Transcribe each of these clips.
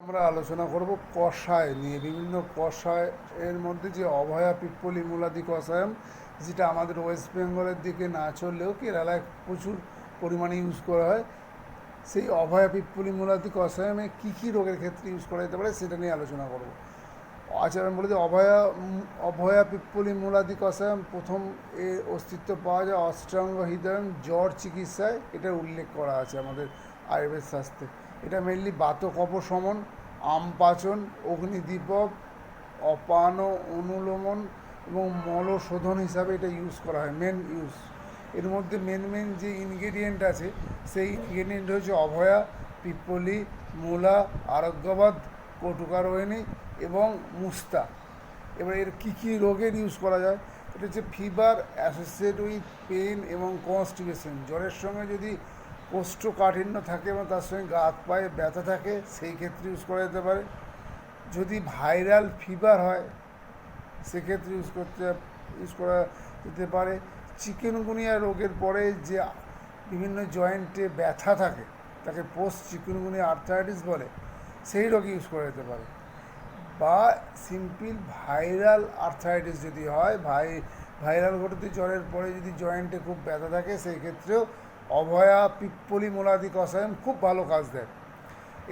আমরা আলোচনা করব কষায় নিয়ে, বিভিন্ন কষায় এর মধ্যে যে অভয়া পিপ্পলি মূলাদি কষায়ম যেটা আমাদের ওয়েস্ট বেঙ্গলের দিকে না চললেও কেরালায় প্রচুর পরিমাণে ইউজ করা হয়, সেই অভয়া পিপ্পলি মূলাদি কষায়মে কী কী রোগের ক্ষেত্রে ইউজ করা যেতে পারে সেটা নিয়ে আলোচনা করব। আমি বলি যে অভয়া অভয়া পিপ্পলি মূলাদি কষায়ম প্রথম এর অস্তিত্ব পাওয়া যায় অষ্টাঙ্গ হৃদয়ম জ্বর চিকিৎসায়, এটার উল্লেখ করা আছে আমাদের আয়ুর্বেদ শাস্ত্রে। এটা মেনলি বাতক অপশমন আমপাচন অগ্নিদীপক, অপান, অনুলোমন এবং মলশোধন হিসাবে এটা ইউজ করা হয় মেন ইউজ এর মধ্যে মেন মেন যে ইনগ্রেডিয়েন্ট আছে, সেই ইনগ্রেডিয়েন্ট হচ্ছে অভয়া পিপ্পলি মূলা, আরোগ্যবাদ, কটুকারোহিণী এবং মুস্তা। এবার এর কী কী রোগের ইউজ করা যায়? এটা হচ্ছে ফিভার অ্যাসোসিয়েট উইথ পেন এবং কনস্টিপেশন জ্বরের সঙ্গে যদি কোষ্ঠকাঠিন্য থাকে এবং তার সঙ্গে গা, হাত পায়ে ব্যথা থাকে, সেই ক্ষেত্রে ইউজ করা যেতে পারে। যদি ভাইরাল ফিভার হয় সেক্ষেত্রে ইউজ করতে ইউজ করা যেতে পারে। চিকেনগুনিয়া রোগের পরে যে বিভিন্ন জয়েন্টে ব্যথা থাকে, তাকে পোস্ট চিকেনগুনিয়া আর্থারাইটিস বলে, সেই রোগে ইউজ করা যেতে পারে। বা সিম্পল ভাইরাল আর্থারাইটিস যদি হয়, ভাই ভাইরাল ঘটিত জ্বরের পরে যদি জয়েন্টে খুব ব্যথা থাকে, সেই ক্ষেত্রেও অভয়া পিপ্পলি মোলাদি কষায়ম খুব ভালো কাজ দেয়।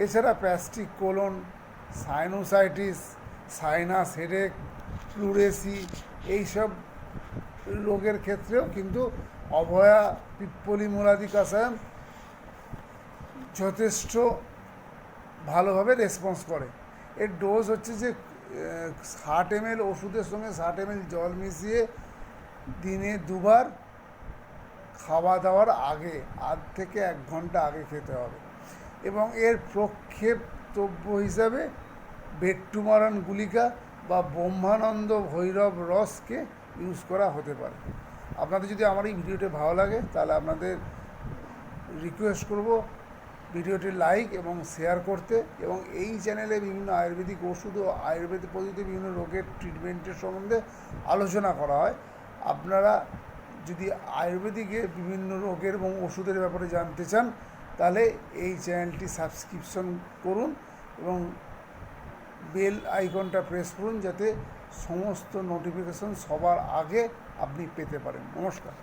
এছাড়া spastic, colon, sinusitis, sinus, headache pleurisy এইসব রোগের ক্ষেত্রেও কিন্তু অভয়া পিপ্পলি মোলাদি কাসায়াম যথেষ্ট ভালোভাবে রেসপন্স করে। এর ডোজ হচ্ছে যে ষাট এম ওষুধের সঙ্গে ষাট এম জল মিশিয়ে দিনে দুবার খাওয়া দাওয়ার আগে, আধ থেকে এক ঘণ্টা আগে খেতে হবে। এবং এর প্রক্ষেপতব্য হিসাবে বেট্টুমারণ গুলিকা বা ব্রহ্মানন্দ ভৈরব রসকে ইউজ করা হতে পারে। আপনাদের যদি আমার এই ভিডিওটি ভালো লাগে, তাহলে আপনাদের রিকোয়েস্ট করব ভিডিওটি লাইক এবং শেয়ার করতে। এবং এই চ্যানেলে বিভিন্ন আয়ুর্বেদিক ওষুধ ও আয়ুর্বেদিক পদ্ধতিতে বিভিন্ন রোগের ট্রিটমেন্টের সম্বন্ধে আলোচনা করা হয়। আপনারা যদি আয়ুর্বেদিকের বিভিন্ন রোগের এবং ওষুধের ব্যাপারে জানতে চান, তাহলে এই চ্যানেলটি সাবস্ক্রিপশন করুন এবং বেল আইকনটা প্রেস করুন যাতে সমস্ত নোটিফিকেশন সবার আগে আপনি পেতে পারেন। নমস্কার।